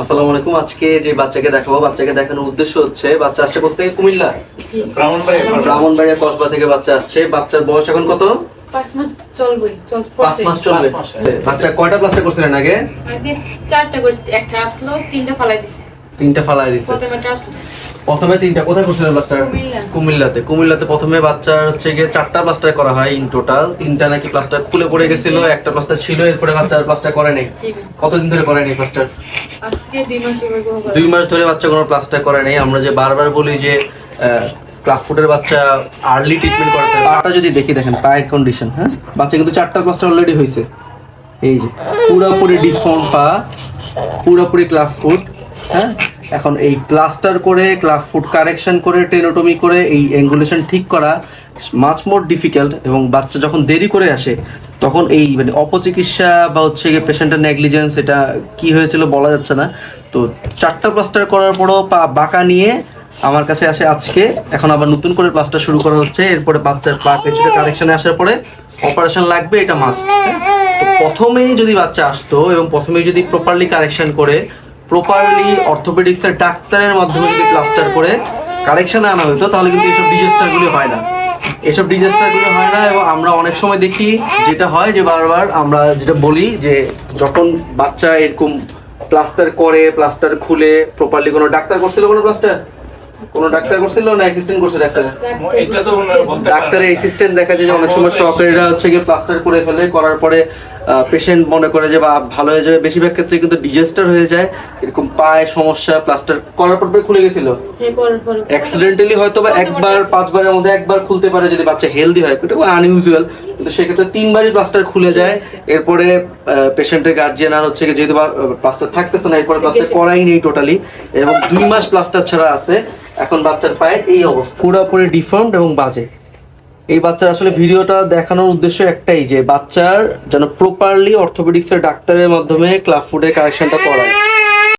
আসসালামু আলাইকুম আজকে যে বাচ্চাকে দেখাবো বাচ্চাকে দেখানোর উদ্দেশ্য হচ্ছে বাচ্চা আসছে কোথা থেকে? কুমিল্লা? ব্রাহ্মণবাড়িয়া কসবা থেকে বাচ্চা আসছে। বাচ্চার বয়স এখন কত? পাঁচ মাস চলবে পাঁচ। বাচ্চা কয়টা প্লাস্টার করছিলেন আগে? আগে চারটা করে একটা আসলো তিনটা ফালাই দিছে। তিনটা ফালাই দিচ্ছে প্রথমে তিনটা। কোথায় করছিলেন প্লাস্টার কুমিল্লাতে। কুমিল্লাতে প্রথমে বাচ্চার হচ্ছে গিয়ে চারটা প্লাস্টার করা হয় ইন টোটাল তিনটা নাকি প্লাস্টার খুলে পড়ে গেছিল একটা প্লাস্টার ছিল এরপরে বাচ্চার প্লাস্টার করে নাই। কতদিন ধরে করে নাই প্লাস্টার দুই মাস ধরে বাচ্চা কোনো প্লাস্টার করে নাই। আমরা যে বারবার বলি যে ক্লাব ফুটের বাচ্চা আর্লি ট্রিটমেন্ট করতে। পাটা যদি দেখি দেখেন পায়ের কন্ডিশন হ্যাঁ? বাচ্চা কিন্তু চারটা প্লাস্টার অলরেডি হয়েছে এই যে পুরোপুরি ডিসফর্ম পা পুরোপুরি ক্লাব ফুট হ্যাঁ? এখন এই প্লাস্টার করে ক্লাব ফুট কারেকশন করে, টেনোটমি করে এই অ্যাঙ্গুলেশন ঠিক করা মাচ মোর ডিফিকাল্ট এবং বাচ্চা যখন দেরি করে আসে, তখন এই মানে অপচিকিৎসা বা হচ্ছে গিয়ে পেশেন্টের নেগলিজেন্স এটা কি হয়েছিল বলা যাচ্ছে না। তো চারটা প্লাস্টার করার পরও পা, বাঁকা নিয়ে আমার কাছে আসে আজকে। এখন আবার নতুন করে প্লাস্টার শুরু করা হচ্ছে। এরপরে বাচ্চার পা কিছুটা কারেকশনে আসার পরে অপারেশন লাগবে, এটা মাস্ট প্রথমেই যদি বাচ্চা আসতো এবং প্রথমেই যদি প্রপারলি কারেকশন করে প্রপারলি অর্থোপেডিক্সের ডাক্তারের মাধ্যমে যদি প্লাস্টার করে কারেকশনে আনা হতো, তাহলে কিন্তু এইসব ডিজাস্টারগুলি হয় না। এসব ডিজাস্টারগুলো হয় না এবং আমরা অনেক সময় দেখি যেটা হয় যে বারবার আমরা যেটা বলি যে যখন বাচ্চা এরকম প্লাস্টার করে প্লাস্টার খুলে প্রপারলি কোনো ডাক্তার করছিল কোনো প্লাস্টার কোনো ডাক্তার করছিল না অ্যাসিস্ট্যান্ট করছে ডাক্তার? এটা তো ডাক্তারের অ্যাসিস্ট্যান্ট দেখা যায় যে অনেক সময় হচ্ছে গিয়ে প্লাস্টার করে ফেলে করার পরে পেশেন্ট মনে করে যে বা ভালো হয়ে যাবে। বেশিরভাগ ক্ষেত্রে কিন্তু ডিজাস্টার হয়ে যায়। এরকম পায়ে সমস্যা প্লাস্টার করার পর খুলে গেছিল। অ্যাক্সিডেন্টালি হয়তো বা একবার পাঁচবারের মধ্যে একবার খুলতে পারে যদি বাচ্চা হেলদি হয়। এটা আনইউজুয়াল কিন্তু সেক্ষেত্রে তিনবারই প্লাস্টার খুলে যায়। এরপরে পেশেন্টের গার্জিয়ান আর হচ্ছে যেহেতু প্লাস্টার থাকতেছে না এরপরে প্লাস্টার করাই নেই টোটালি এবং দুই মাস প্লাস্টার ছাড়া আছে। এখন বাচ্চার পায়ের এই অবস্থা। পুরোপুরি ডিফর্মড এবং বাজে। এই বাচ্চার আসলে ভিডিওটা দেখানোর উদ্দেশ্য একটাই, যে বাচ্চার যেন প্রপারলি অর্থোপেডিক্সের ডাক্তারের মাধ্যমে ক্লাব ফুডের কারেকশনটা করায়।